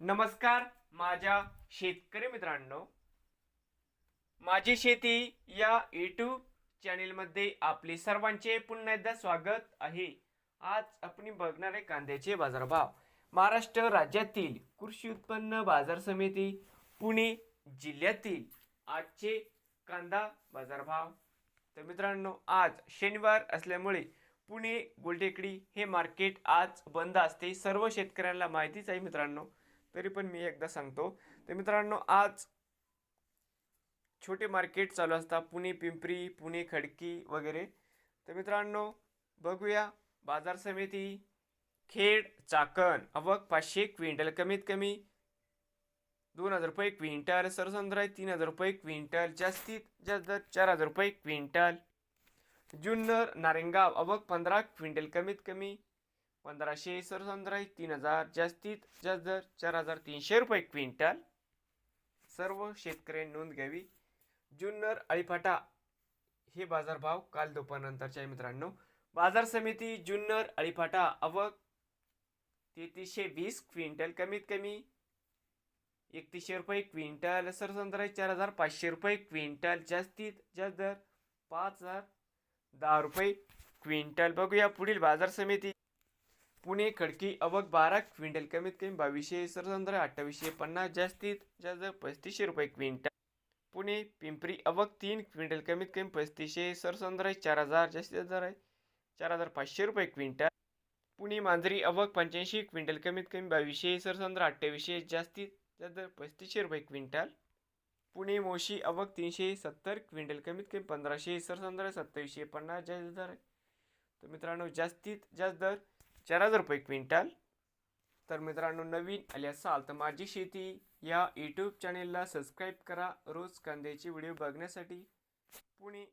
नमस्कार माझ्या शेतकरी मित्रांनो. माझी शेती या यूट्यूब चॅनेलमध्ये आपले सर्वांचे पुन्हा एकदा स्वागत आहे. आज आपण बघणार आहे कांद्याचे बाजारभाव. महाराष्ट्र राज्यातील कृषी उत्पन्न बाजार समिती पुणे जिल्ह्यातील आजचे कांदा बाजारभाव. तर मित्रांनो आज शनिवार असल्यामुळे पुणे गोलटेकडी हे मार्केट आज बंद असते. सर्व शेतकऱ्यांना माहितीच आहे मित्रांनो. तरी पण मी एकदा सांगतो. तर मित्रांनो आज छोटे मार्केट चालू असतात पुणे पिंपरी पुणे खडकी वगैरे. तर मित्रांनो बघूया. बाजार समिती खेड चाकण. अवक पाचशे क्विंटल कमीत कमी दोन हजार रुपये क्विंटल. सरसंद्राय तीन हजार रुपये क्विंटल. जास्तीत जास्त चार हजार रुपये क्विंटल. जुन्नर नारेंगाव अवक पंधरा क्विंटल कमीत कमी पंधराशे सरसंद्र तीन हजार जास्तीत जास्त दर चार हजार तीनशे रुपये क्विंटल. सर्व शेतकऱ्यांनी नोंद घ्यावी. जुन्नर अळीफाटा हे बाजारभाव काल दुपारनंतरचे आहे मित्रांनो. बाजार समिती जुन्नर अळीफाटा अवक तेहतीसशे वीस क्विंटल कमीत कमी एकतीसशे रुपये क्विंटल सरसंद्र चार हजार पाचशे रुपये क्विंटल जास्तीत जास्त दर पाच हजार दहा रुपये क्विंटल. बघूया पुढील बाजार समिती. पुणे खडकी अवक बारा क्विंटल कमीत कमी बावीसशे सरसंद्र अठ्ठावीसशे पन्नास जास्तीत जास्त पस्तीसशे रुपये क्विंटल. पुणे पिंपरी अवक तीन क्विंटल कमीत कमी पस्तीसशे सरसंद्र चार हजार जास्तीत जास्त आहे चार हजार पाचशे रुपये क्विंटल. पुणे मांजरी अवक पंच्याऐंशी क्विंटल कमीत कमी बावीसशे सरसंद्र अठ्ठावीसशे जास्तीत जास्त दर पस्तीसशे रुपये क्विंटल. पुणे मोशी अवक तीनशे सत्तर क्विंटल कमीत कमी पंधराशे सरसंद्र सत्तावीसशे पन्नास जास्त दर आहे. तर मित्रांनो जास्तीत जास्त दर चार हजार रुपये क्विंटल. तर मित्रांनो नवीन आले असाल तर माझी शेती या यूट्यूब चॅनेलला सबस्क्राईब करा. रोज कांद्याचे व्हिडिओ बघण्यासाठी पुणे